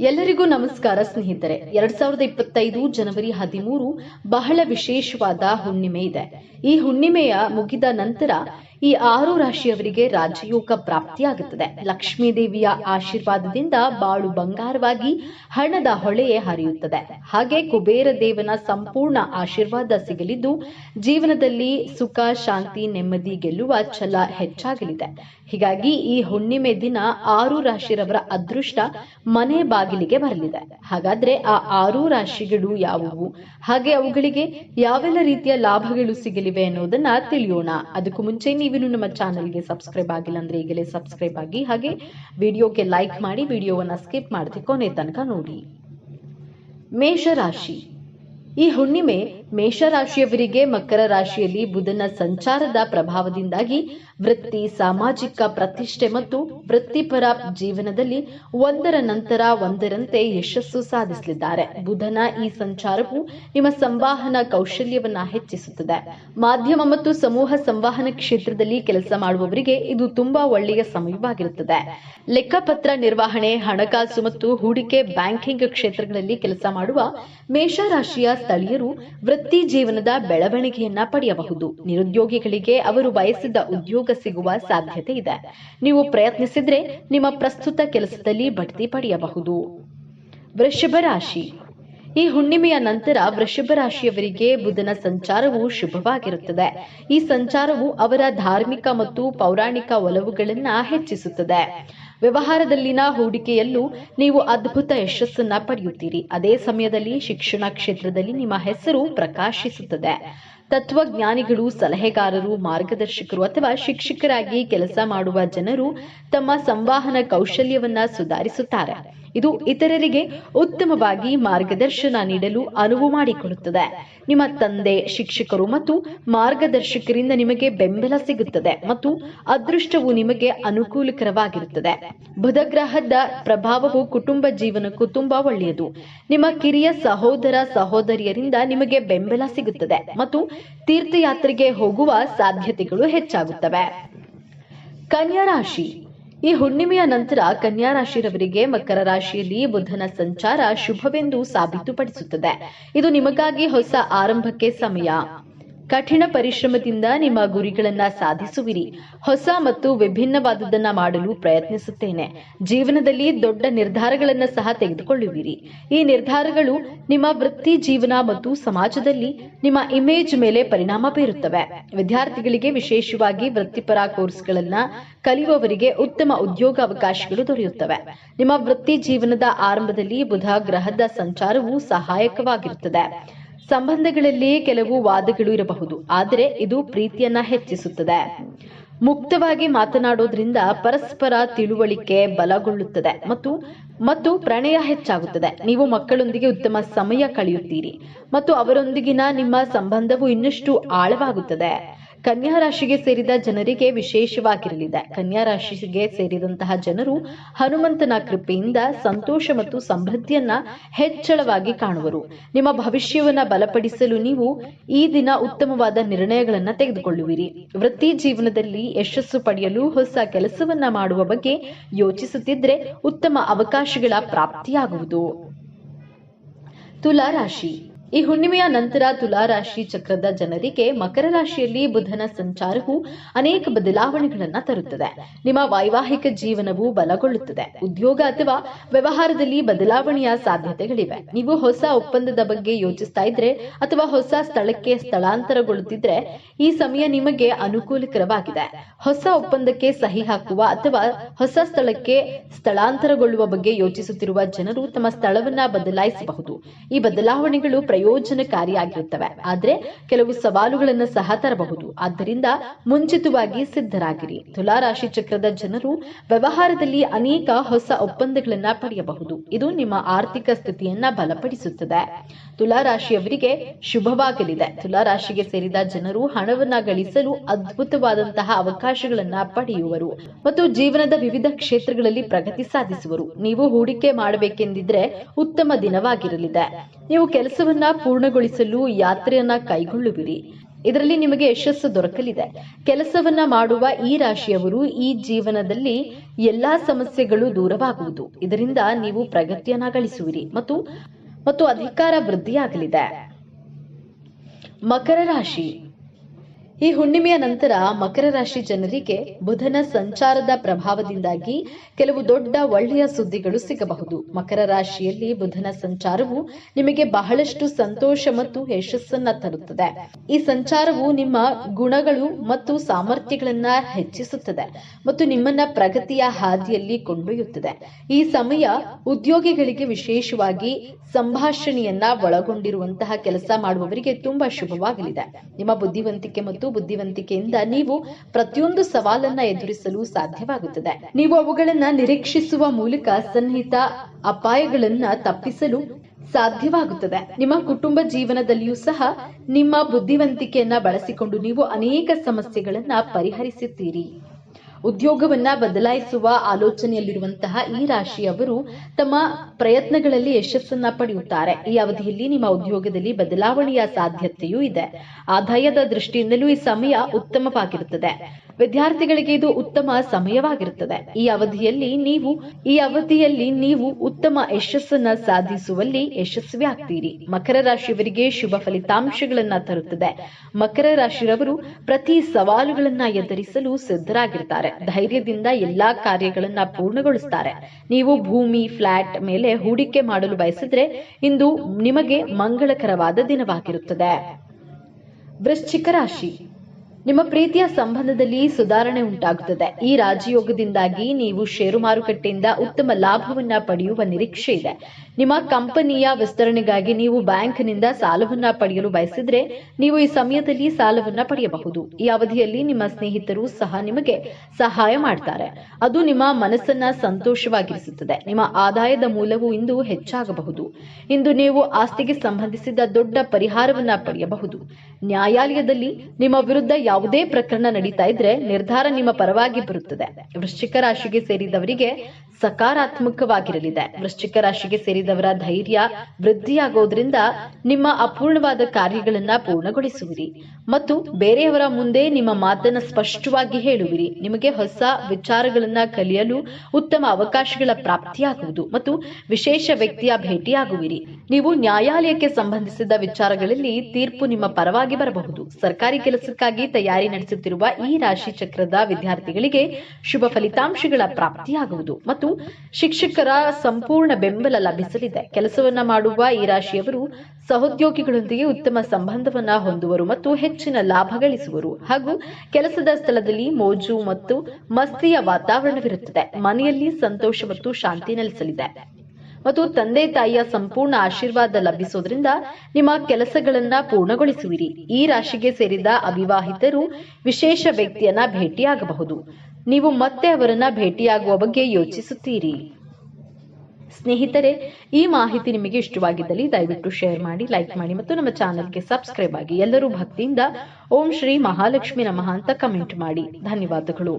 ಎಲ್ಲರಿಗೂ ನಮಸ್ಕಾರ, ಸ್ನೇಹಿತರೆ. ಎರಡ್ ಸಾವಿರದ ಇಪ್ಪತ್ತೈದು ಜನವರಿ ಹದಿಮೂರು ಬಹಳ ವಿಶೇಷವಾದ ಹುಣ್ಣಿಮೆ ಇದೆ. ಈ ಹುಣ್ಣಿಮೆಯ ಮುಗಿದ ನಂತರ ಈ ಆರು ರಾಶಿಯವರಿಗೆ ರಾಜಯೋಗ ಪ್ರಾಪ್ತಿಯಾಗುತ್ತದೆ. ಲಕ್ಷ್ಮೀ ದೇವಿಯ ಆಶೀರ್ವಾದದಿಂದ ಬಾಳು ಬಂಗಾರವಾಗಿ ಹಣದ ಹೊಳೆಯೇ ಹರಿಯುತ್ತದೆ. ಹಾಗೆ ಕುಬೇರ ದೇವನ ಸಂಪೂರ್ಣ ಆಶೀರ್ವಾದ ಸಿಗಲಿದ್ದು, ಜೀವನದಲ್ಲಿ ಸುಖ, ಶಾಂತಿ, ನೆಮ್ಮದಿ ಗೆಲ್ಲುವ ಛಲ ಹೆಚ್ಚಾಗಲಿದೆ. ಹೀಗಾಗಿ ಈ ಹುಣ್ಣಿಮೆ ದಿನ ಆರು ರಾಶಿರವರ ಅದೃಷ್ಟ ಮನೆ ಬಾಗಿಲಿಗೆ ಬರಲಿದೆ. ಹಾಗಾದ್ರೆ ಆ ಆರು ರಾಶಿಗಳು ಯಾವುವು? ಹಾಗೆ ಅವುಗಳಿಗೆ ಯಾವೆಲ್ಲ ರೀತಿಯ ಲಾಭಗಳು ಸಿಗಲಿವೆ ಅನ್ನೋದನ್ನ ತಿಳಿಯೋಣ. ಅದಕ್ಕೂ ಮುಂಚೆ ನೀವು ನಮ್ಮ ಚಾನೆಲ್ಗೆ ಸಬ್ಸ್ಕ್ರೈಬ್ ಆಗಿಲ್ಲ ಅಂದ್ರೆ ಈಗಲೇ ಸಬ್ಸ್ಕ್ರೈಬ್ ಆಗಿ, ಹಾಗೆ ವಿಡಿಯೋಗೆ ಲೈಕ್ ಮಾಡಿ, ವಿಡಿಯೋವನ್ನ ಸ್ಕಿಪ್ ಮಾಡದೆ ಕೊನೆ ತನಕ ನೋಡಿ. ಮೇಷರಾಶಿ. ಈ ಹುಣ್ಣಿಮೆ ಮೇಷರಾಶಿಯವರಿಗೆ ಮಕರ ರಾಶಿಯಲ್ಲಿ ಬುಧನ ಸಂಚಾರದ ಪ್ರಭಾವದಿಂದಾಗಿ ವೃತ್ತಿ, ಸಾಮಾಜಿಕ ಪ್ರತಿಷ್ಠೆ ಮತ್ತು ವೃತ್ತಿಪರ ಜೀವನದಲ್ಲಿ ಒಂದರ ನಂತರ ಒಂದರಂತೆ ಯಶಸ್ಸು ಸಾಧಿಸಲಿದ್ದಾರೆ. ಬುಧನ ಈ ಸಂಚಾರವು ನಿಮ್ಮ ಸಂವಹನ ಕೌಶಲ್ಯವನ್ನ ಹೆಚ್ಚಿಸುತ್ತದೆ. ಮಾಧ್ಯಮ ಮತ್ತು ಸಮೂಹ ಸಂವಹನ ಕ್ಷೇತ್ರದಲ್ಲಿ ಕೆಲಸ ಮಾಡುವವರಿಗೆ ಇದು ತುಂಬಾ ಒಳ್ಳೆಯ ಸಮಯವಾಗಿರುತ್ತದೆ. ಲೆಕ್ಕಪತ್ರ ನಿರ್ವಹಣೆ, ಹಣಕಾಸು ಮತ್ತು ಹೂಡಿಕೆ ಬ್ಯಾಂಕಿಂಗ್ ಕ್ಷೇತ್ರಗಳಲ್ಲಿ ಕೆಲಸ ಮಾಡುವ ಮೇಷರಾಶಿಯ ಸ್ಥಳೀಯರು ವೃತ್ತಿ ಜೀವನದ ಬೆಳವಣಿಗೆಯನ್ನ ಪಡೆಯಬಹುದು. ನಿರುದ್ಯೋಗಿಗಳಿಗೆ ಅವರು ಬಯಸಿದ ಉದ್ಯೋಗ ಸಿಗುವ ಸಾಧ್ಯತೆ ಇದೆ. ನೀವು ಪ್ರಯತ್ನಿಸಿದ್ರೆ ನಿಮ್ಮ ಪ್ರಸ್ತುತ ಕೆಲಸದಲ್ಲಿ ಬಡ್ತಿ ಪಡೆಯಬಹುದು. ವೃಷಭ ರಾಶಿ. ಈ ಹುಣ್ಣಿಮೆಯ ನಂತರ ವೃಷಭ ರಾಶಿಯವರಿಗೆ ಬುಧನ ಸಂಚಾರವು ಶುಭವಾಗಿರುತ್ತದೆ. ಈ ಸಂಚಾರವು ಅವರ ಧಾರ್ಮಿಕ ಮತ್ತು ಪೌರಾಣಿಕ ಒಲವುಗಳನ್ನ ಹೆಚ್ಚಿಸುತ್ತದೆ. ವ್ಯವಹಾರದಲ್ಲಿನ ಹೂಡಿಕೆಯಲ್ಲೂ ನೀವು ಅದ್ಭುತ ಯಶಸ್ಸನ್ನ ಪಡೆಯುತ್ತೀರಿ. ಅದೇ ಸಮಯದಲ್ಲಿ ಶಿಕ್ಷಣ ಕ್ಷೇತ್ರದಲ್ಲಿ ನಿಮ್ಮ ಹೆಸರು ಪ್ರಕಾಶಿಸುತ್ತದೆ. ತತ್ವಜ್ಞಾನಿಗಳು, ಸಲಹೆಗಾರರು, ಮಾರ್ಗದರ್ಶಕರು ಅಥವಾ ಶಿಕ್ಷಕರಾಗಿ ಕೆಲಸ ಮಾಡುವ ಜನರು ತಮ್ಮ ಸಂವಹನ ಕೌಶಲ್ಯವನ್ನ ಸುಧಾರಿಸುತ್ತಾರೆ. ಇದು ಇತರರಿಗೆ ಉತ್ತಮವಾಗಿ ಮಾರ್ಗದರ್ಶನ ನೀಡಲು ಅನುವು ಮಾಡಿಕೊಡುತ್ತದೆ. ನಿಮ್ಮ ತಂದೆ, ಶಿಕ್ಷಕರು ಮತ್ತು ಮಾರ್ಗದರ್ಶಕರಿಂದ ನಿಮಗೆ ಬೆಂಬಲ ಸಿಗುತ್ತದೆ ಮತ್ತು ಅದೃಷ್ಟವು ನಿಮಗೆ ಅನುಕೂಲಕರವಾಗಿರುತ್ತದೆ. ಬುಧಗ್ರಹದ ಪ್ರಭಾವವು ಕುಟುಂಬ ಜೀವನಕ್ಕೂ ತುಂಬಾ ಒಳ್ಳೆಯದು. ನಿಮ್ಮ ಕಿರಿಯ ಸಹೋದರ, ಸಹೋದರಿಯರಿಂದ ನಿಮಗೆ ಬೆಂಬಲ ಸಿಗುತ್ತದೆ ಮತ್ತು ತೀರ್ಥಯಾತ್ರೆಗೆ ಹೋಗುವ ಸಾಧ್ಯತೆಗಳು ಹೆಚ್ಚಾಗುತ್ತವೆ. ಕನ್ಯಾ ರಾಶಿ ಈ ಹುಣ್ಣಿಮೆಯ ನಂತರ ಕನ್ಯಾ ರಾಶಿರವರಿಗೆ ಮಕರ ರಾಶಿಯಲ್ಲಿ ಬುಧನ ಸಂಚಾರ ಶುಭವೆಂದು ಸಾಬೀತುಪಡಿಸುತ್ತದೆ. ಇದು ನಿಮಗಾಗಿ ಹೊಸ ಆರಂಭಕ್ಕೆ ಸಮಯ. ಕಠಿಣ ಪರಿಶ್ರಮದಿಂದ ನಿಮ್ಮ ಗುರಿಗಳನ್ನ ಸಾಧಿಸುವಿರಿ. ಹೊಸ ಮತ್ತು ವಿಭಿನ್ನವಾದುದನ್ನ ಮಾಡಲು ಪ್ರಯತ್ನಿಸುತ್ತೇನೆ. ಜೀವನದಲ್ಲಿ ದೊಡ್ಡ ನಿರ್ಧಾರಗಳನ್ನ ಸಹ ತೆಗೆದುಕೊಳ್ಳುವಿರಿ. ಈ ನಿರ್ಧಾರಗಳು ನಿಮ್ಮ ವೃತ್ತಿ ಜೀವನ ಮತ್ತು ಸಮಾಜದಲ್ಲಿ ನಿಮ್ಮ ಇಮೇಜ್ ಮೇಲೆ ಪರಿಣಾಮ ಬೀರುತ್ತವೆ. ವಿದ್ಯಾರ್ಥಿಗಳಿಗೆ ವಿಶೇಷವಾಗಿ ವೃತ್ತಿಪರ ಕೋರ್ಸ್ಗಳನ್ನ ಕಲಿಯುವವರಿಗೆ ಉತ್ತಮ ಉದ್ಯೋಗ ಅವಕಾಶಗಳು ದೊರೆಯುತ್ತವೆ. ನಿಮ್ಮ ವೃತ್ತಿ ಜೀವನದ ಆರಂಭದಲ್ಲಿ ಬುಧ ಗ್ರಹದ ಸಂಚಾರವು ಸಹಾಯಕವಾಗಿರುತ್ತದೆ. ಸಂಬಂಧಗಳಲ್ಲಿ ಕೆಲವು ವಾದಗಳು ಇರಬಹುದು, ಆದರೆ ಇದು ಪ್ರೀತಿಯನ್ನ ಹೆಚ್ಚಿಸುತ್ತದೆ. ಮುಕ್ತವಾಗಿ ಮಾತನಾಡೋದ್ರಿಂದ ಪರಸ್ಪರ ತಿಳುವಳಿಕೆ ಬಲಗೊಳ್ಳುತ್ತದೆ ಮತ್ತು ಮತ್ತು ಪ್ರಣಯ ಹೆಚ್ಚಾಗುತ್ತದೆ. ನೀವು ಮಕ್ಕಳೊಂದಿಗೆ ಉತ್ತಮ ಸಮಯ ಕಳೆಯುತ್ತೀರಿ ಮತ್ತು ಅವರೊಂದಿಗಿನ ನಿಮ್ಮ ಸಂಬಂಧವು ಇನ್ನಷ್ಟು ಆಳವಾಗುತ್ತದೆ. ಕನ್ಯಾ ರಾಶಿಗೆ ಸೇರಿದ ಜನರಿಗೆ ವಿಶೇಷವಾಗಿರಲಿದೆ. ಕನ್ಯಾ ರಾಶಿಗೆ ಸೇರಿದಂತಹ ಜನರು ಹನುಮಂತನ ಕೃಪೆಯಿಂದ ಸಂತೋಷ ಮತ್ತು ಸಮೃದ್ಧಿಯನ್ನ ಹೆಚ್ಚಳವಾಗಿ ಕಾಣುವರು. ನಿಮ್ಮ ಭವಿಷ್ಯವನ್ನ ಬಲಪಡಿಸಲು ನೀವು ಈ ದಿನ ಉತ್ತಮವಾದ ನಿರ್ಣಯಗಳನ್ನ ತೆಗೆದುಕೊಳ್ಳುವಿರಿ. ವೃತ್ತಿ ಜೀವನದಲ್ಲಿ ಯಶಸ್ಸು ಪಡೆಯಲು ಹೊಸ ಕೆಲಸವನ್ನ ಮಾಡುವ ಬಗ್ಗೆ ಯೋಚಿಸುತ್ತಿದ್ರೆ ಉತ್ತಮ ಅವಕಾಶಗಳ ಪ್ರಾಪ್ತಿಯಾಗುವುದು. ತುಲಾ ರಾಶಿ. ಈ ಹುಣ್ಣಿಮೆಯ ನಂತರ ತುಲಾ ರಾಶಿ ಚಕ್ರದ ಜನರಿಗೆ ಮಕರ ರಾಶಿಯಲ್ಲಿ ಬುಧನ ಸಂಚಾರವು ಅನೇಕ ಬದಲಾವಣೆಗಳನ್ನು ತರುತ್ತದೆ. ನಿಮ್ಮ ವೈವಾಹಿಕ ಜೀವನವು ಬಲಗೊಳ್ಳುತ್ತದೆ. ಉದ್ಯೋಗ ಅಥವಾ ವ್ಯವಹಾರದಲ್ಲಿ ಬದಲಾವಣೆಯ ಸಾಧ್ಯತೆಗಳಿವೆ. ನೀವು ಹೊಸ ಒಪ್ಪಂದದ ಬಗ್ಗೆ ಯೋಚಿಸ್ತಾ ಇದ್ರೆ ಅಥವಾ ಹೊಸ ಸ್ಥಳಕ್ಕೆ ಸ್ಥಳಾಂತರಗೊಳ್ಳುತ್ತಿದ್ರೆ ಈ ಸಮಯ ನಿಮಗೆ ಅನುಕೂಲಕರವಾಗಿದೆ. ಹೊಸ ಒಪ್ಪಂದಕ್ಕೆ ಸಹಿ ಹಾಕುವ ಅಥವಾ ಹೊಸ ಸ್ಥಳಕ್ಕೆ ಸ್ಥಳಾಂತರಗೊಳ್ಳುವ ಬಗ್ಗೆ ಯೋಚಿಸುತ್ತಿರುವ ಜನರು ತಮ್ಮ ಸ್ಥಳವನ್ನ ಬದಲಾಯಿಸಬಹುದು. ಈ ಬದಲಾವಣೆಗಳು ಪ್ರಯೋಜನಕಾರಿಯಾಗಿರುತ್ತವೆ. ಆದ್ರೆ ಕೆಲವು ಸವಾಲುಗಳನ್ನು ಸಹ ತರಬಹುದು. ಆದ್ದರಿಂದ ಮುಂಚಿತವಾಗಿ ಸಿದ್ಧರಾಗಿರಿ. ತುಲಾ ರಾಶಿ ಚಕ್ರದ ಜನರು ವ್ಯವಹಾರದಲ್ಲಿ ಅನೇಕ ಹೊಸ ಒಪ್ಪಂದಗಳನ್ನ ಪಡೆಯಬಹುದು. ಇದು ನಿಮ್ಮ ಆರ್ಥಿಕ ಸ್ಥಿತಿಯನ್ನ ಬಲಪಡಿಸುತ್ತದೆ. ತುಲಾ ರಾಶಿಯವರಿಗೆ ಶುಭವಾಗಲಿದೆ. ತುಲಾ ರಾಶಿಗೆ ಸೇರಿದ ಜನರು ಹಣವನ್ನ ಗಳಿಸಲು ಅದ್ಭುತವಾದಂತಹ ಅವಕಾಶಗಳನ್ನ ಪಡೆಯುವರು ಮತ್ತು ಜೀವನದ ವಿವಿಧ ಕ್ಷೇತ್ರಗಳಲ್ಲಿ ಪ್ರಗತಿ ಸಾಧಿಸುವರು. ನೀವು ಹೂಡಿಕೆ ಮಾಡಬೇಕೆಂದಿದ್ರೆ ಉತ್ತಮ ದಿನವಾಗಿರಲಿದೆ. ನೀವು ಕೆಲಸವನ್ನ ಪೂರ್ಣಗೊಳಿಸಲು ಯಾತ್ರೆಯನ್ನ ಕೈಗೊಳ್ಳುವಿರಿ. ಇದರಲ್ಲಿ ನಿಮಗೆ ಯಶಸ್ಸು ದೊರಕಲಿದೆ. ಕೆಲಸವನ್ನ ಮಾಡುವ ಈ ರಾಶಿಯವರು ಈ ಜೀವನದಲ್ಲಿ ಎಲ್ಲಾ ಸಮಸ್ಯೆಗಳು ದೂರವಾಗುವುದು. ಇದರಿಂದ ನೀವು ಪ್ರಗತಿಯನ್ನ ಗಳಿಸುವಿರಿ ಮತ್ತು ಮತ್ತು ಅಧಿಕಾರ ವೃದ್ಧಿಯಾಗಲಿದೆ. ಮಕರ ರಾಶಿ. ಈ ಹುಣ್ಣಿಮೆಯ ನಂತರ ಮಕರ ರಾಶಿ ಜನರಿಗೆ ಬುಧನ ಸಂಚಾರದ ಪ್ರಭಾವದಿಂದಾಗಿ ಕೆಲವು ದೊಡ್ಡ ಒಳ್ಳೆಯ ಸುದ್ದಿಗಳು ಸಿಗಬಹುದು. ಮಕರ ರಾಶಿಯಲ್ಲಿ ಬುಧನ ಸಂಚಾರವು ನಿಮಗೆ ಬಹಳಷ್ಟು ಸಂತೋಷ ಮತ್ತು ಯಶಸ್ಸನ್ನ ತರುತ್ತದೆ. ಈ ಸಂಚಾರವು ನಿಮ್ಮ ಗುಣಗಳು ಮತ್ತು ಸಾಮರ್ಥ್ಯಗಳನ್ನ ಹೆಚ್ಚಿಸುತ್ತದೆ ಮತ್ತು ನಿಮ್ಮನ್ನ ಪ್ರಗತಿಯ ಹಾದಿಯಲ್ಲಿ ಕೊಂಡೊಯ್ಯುತ್ತದೆ. ಈ ಸಮಯ ಉದ್ಯೋಗಿಗಳಿಗೆ ವಿಶೇಷವಾಗಿ ಸಂಭಾಷಣೆಯನ್ನ ಒಳಗೊಂಡಿರುವಂತಹ ಕೆಲಸ ಮಾಡುವವರಿಗೆ ತುಂಬಾ ಶುಭವಾಗಲಿದೆ. ನಿಮ್ಮ ಬುದ್ಧಿವಂತಿಕೆ ಮತ್ತು ಬುದ್ಧಿವಂತಿಕೆಯಿಂದ ನೀವು ಪ್ರತಿಯೊಂದು ಸವಾಲನ್ನ ಎದುರಿಸಲು ಸಾಧ್ಯವಾಗುತ್ತದೆ. ನೀವು ಅವುಗಳನ್ನ ನಿರೀಕ್ಷಿಸುವ ಮೂಲಕ ಸನ್ನಿಹಿತ ಅಪಾಯಗಳನ್ನ ತಪ್ಪಿಸಲು ಸಾಧ್ಯವಾಗುತ್ತದೆ. ನಿಮ್ಮ ಕುಟುಂಬ ಜೀವನದಲ್ಲಿಯೂ ಸಹ ನಿಮ್ಮ ಬುದ್ಧಿವಂತಿಕೆಯನ್ನ ಬಳಸಿಕೊಂಡು ನೀವು ಅನೇಕ ಸಮಸ್ಯೆಗಳನ್ನ ಪರಿಹರಿಸುತ್ತೀರಿ ಉದ್ಯೋಗವನ್ನ ಬದಲಾಯಿಸುವ ಆಲೋಚನೆಯಲ್ಲಿರುವಂತಹ ಈ ರಾಶಿಯವರು ತಮ್ಮ ಪ್ರಯತ್ನಗಳಲ್ಲಿ ಯಶಸ್ಸನ್ನ ಪಡೆಯುತ್ತಾರೆ. ಈ ಅವಧಿಯಲ್ಲಿ ನಿಮ್ಮ ಉದ್ಯೋಗದಲ್ಲಿ ಬದಲಾವಣೆಯ ಸಾಧ್ಯತೆಯೂ ಇದೆ. ಆದಾಯದ ದೃಷ್ಟಿಯಿಂದಲೂ ಈ ಸಮಯ ಉತ್ತಮವಾಗಿರುತ್ತದೆ. ವಿದ್ಯಾರ್ಥಿಗಳಿಗೆ ಇದು ಉತ್ತಮ ಸಮಯವಾಗಿರುತ್ತದೆ. ಈ ಅವಧಿಯಲ್ಲಿ ನೀವು, ಈ ಅವಧಿಯಲ್ಲಿ ನೀವು ಉತ್ತಮ ಯಶಸ್ಸನ್ನ ಸಾಧಿಸುವಲ್ಲಿ ಯಶಸ್ವಿ ಆಗ್ತೀರಿ ಮಕರ ರಾಶಿಯವರಿಗೆ ಶುಭ ಫಲಿತಾಂಶಗಳನ್ನ ತರುತ್ತದೆ. ಮಕರ ರಾಶಿಯವರು ಪ್ರತಿ ಸವಾಲುಗಳನ್ನ ಎದುರಿಸಲು ಸಿದ್ಧರಾಗಿರ್ತಾರೆ. ಧೈರ್ಯದಿಂದ ಎಲ್ಲಾ ಕಾರ್ಯಗಳನ್ನ ಪೂರ್ಣಗೊಳಿಸ್ತಾರೆ. ನೀವು ಭೂಮಿ, ಫ್ಲಾಟ್ ಮೇಲೆ ಹೂಡಿಕೆ ಮಾಡಲು ಬಯಸಿದ್ರೆ ಇಂದು ನಿಮಗೆ ಮಂಗಳಕರವಾದ ದಿನವಾಗಿರುತ್ತದೆ. ವೃಶ್ಚಿಕ ರಾಶಿ. ನಿಮ್ಮ ಪ್ರೀತಿಯ ಸಂಬಂಧದಲ್ಲಿ ಸುಧಾರಣೆ ಉಂಟಾಗುತ್ತದೆ. ಈ ರಾಜಯೋಗದಿಂದಾಗಿ ನೀವು ಷೇರು ಮಾರುಕಟ್ಟೆಯಿಂದ ಉತ್ತಮ ಲಾಭವನ್ನ ಪಡೆಯುವ ನಿರೀಕ್ಷೆ ಇದೆ. ನಿಮ್ಮ ಕಂಪನಿಯ ವಿಸ್ತರಣೆಗಾಗಿ ನೀವು ಬ್ಯಾಂಕ್ನಿಂದ ಸಾಲವನ್ನ ಪಡೆಯಲು ಬಯಸಿದ್ರೆ ನೀವು ಈ ಸಮಯದಲ್ಲಿ ಸಾಲವನ್ನ ಪಡೆಯಬಹುದು. ಈ ಅವಧಿಯಲ್ಲಿ ನಿಮ್ಮ ಸ್ನೇಹಿತರು ಸಹ ನಿಮಗೆ ಸಹಾಯ ಮಾಡ್ತಾರೆ. ಅದು ನಿಮ್ಮ ಮನಸ್ಸನ್ನ ಸಂತೋಷವಾಗಿರಿಸುತ್ತದೆ. ನಿಮ್ಮ ಆದಾಯದ ಮೂಲವು ಇಂದು ಹೆಚ್ಚಾಗಬಹುದು. ಇಂದು ನೀವು ಆಸ್ತಿಗೆ ಸಂಬಂಧಿಸಿದ ದೊಡ್ಡ ಪರಿಹಾರವನ್ನ ಪಡೆಯಬಹುದು. ನ್ಯಾಯಾಲಯದಲ್ಲಿ ನಿಮ್ಮ ವಿರುದ್ಧ ಯಾವುದೇ ಪ್ರಕರಣ ನಡೀತಾ ಇದ್ರೆ ನಿರ್ಧಾರ ನಿಮ್ಮ ಪರವಾಗಿ ಬರುತ್ತದೆ. ವೃಶ್ಚಿಕ ರಾಶಿಗೆ ಸೇರಿದವರಿಗೆ ಸಕಾರಾತ್ಮಕವಾಗಿರಲಿದೆ. ವೃಶ್ಚಿಕ ರಾಶಿಗೆ ಸೇರಿದವರ ಧೈರ್ಯ ವೃದ್ಧಿಯಾಗೋದ್ರಿಂದ ನಿಮ್ಮ ಅಪೂರ್ಣವಾದ ಕಾರ್ಯಗಳನ್ನ ಪೂರ್ಣಗೊಳಿಸುವಿರಿ. ಮತ್ತು ಬೇರೆಯವರ ಮುಂದೆ ನಿಮ್ಮ ಮಾತನ್ನ ಸ್ಪಷ್ಟವಾಗಿ ಹೇಳುವಿರಿ. ನಿಮಗೆ ಹೊಸ ವಿಚಾರಗಳನ್ನ ಕಲಿಯಲು ಉತ್ತಮ ಅವಕಾಶಗಳ ಪ್ರಾಪ್ತಿಯಾಗುವುದು ಮತ್ತು ವಿಶೇಷ ವ್ಯಕ್ತಿಯ ಭೇಟಿಯಾಗುವಿರಿ. ನೀವು ನ್ಯಾಯಾಲಯಕ್ಕೆ ಸಂಬಂಧಿಸಿದ ವಿಚಾರಗಳಲ್ಲಿ ತೀರ್ಪು ನಿಮ್ಮ ಪರವಾಗಿ ಬರಬಹುದು. ಸರ್ಕಾರಿ ಕೆಲಸಕ್ಕಾಗಿ ತಯಾರಿ ನಡೆಸುತ್ತಿರುವ ಈ ರಾಶಿ ಚಕ್ರದ ವಿದ್ಯಾರ್ಥಿಗಳಿಗೆ ಶುಭ ಫಲಿತಾಂಶಗಳ ಪ್ರಾಪ್ತಿಯಾಗುವುದು ಮತ್ತು ಶಿಕ್ಷಕರ ಸಂಪೂರ್ಣ ಬೆಂಬಲ ಲಭಿಸಲಿದೆ. ಕೆಲಸವನ್ನ ಮಾಡುವ ಈ ರಾಶಿಯವರು ಸಹೋದ್ಯೋಗಿಗಳೊಂದಿಗೆ ಉತ್ತಮ ಸಂಬಂಧವನ್ನ ಹೊಂದುವರು ಮತ್ತು ಹೆಚ್ಚಿನ ಲಾಭ ಗಳಿಸುವರು. ಹಾಗೂ ಕೆಲಸದ ಸ್ಥಳದಲ್ಲಿ ಮೋಜು ಮತ್ತು ಮಸ್ತಿಯ ವಾತಾವರಣವಿರುತ್ತದೆ. ಮನೆಯಲ್ಲಿ ಸಂತೋಷ ಮತ್ತು ಶಾಂತಿ ನೆಲೆಸಲಿದೆ. ಮತ್ತು ತಂದೆ ತಾಯಿಯ ಸಂಪೂರ್ಣ ಆಶೀರ್ವಾದ ಲಭಿಸೋದ್ರಿಂದ ನಿಮ್ಮ ಕೆಲಸಗಳನ್ನ ಪೂರ್ಣಗೊಳಿಸುವಿರಿ. ಈ ರಾಶಿಗೆ ಸೇರಿದ ಅವಿವಾಹಿತರು ವಿಶೇಷ ವ್ಯಕ್ತಿಯನ್ನ ಭೇಟಿಯಾಗಬಹುದು. ನೀವು ಮತ್ತೆ ಅವರನ್ನ ಭೇಟಿಯಾಗುವ ಬಗ್ಗೆ ಯೋಚಿಸುತ್ತೀರಿ. ಸ್ನೇಹಿತರೆ, ಈ ಮಾಹಿತಿ ನಿಮಗೆ ಇಷ್ಟವಾಗಿದ್ದಲ್ಲಿ ದಯವಿಟ್ಟು ಶೇರ್ ಮಾಡಿ, ಲೈಕ್ ಮಾಡಿ ಮತ್ತು ನಮ್ಮ ಚಾನೆಲ್ಗೆ ಸಬ್ಸ್ಕ್ರೈಬ್ ಆಗಿ ಎಲ್ಲರೂ ಭಕ್ತಿಯಿಂದ ಓಂ ಶ್ರೀ ಮಹಾಲಕ್ಷ್ಮಿ ನಮಃ ಅಂತ ಕಮೆಂಟ್ ಮಾಡಿ. ಧನ್ಯವಾದಗಳು.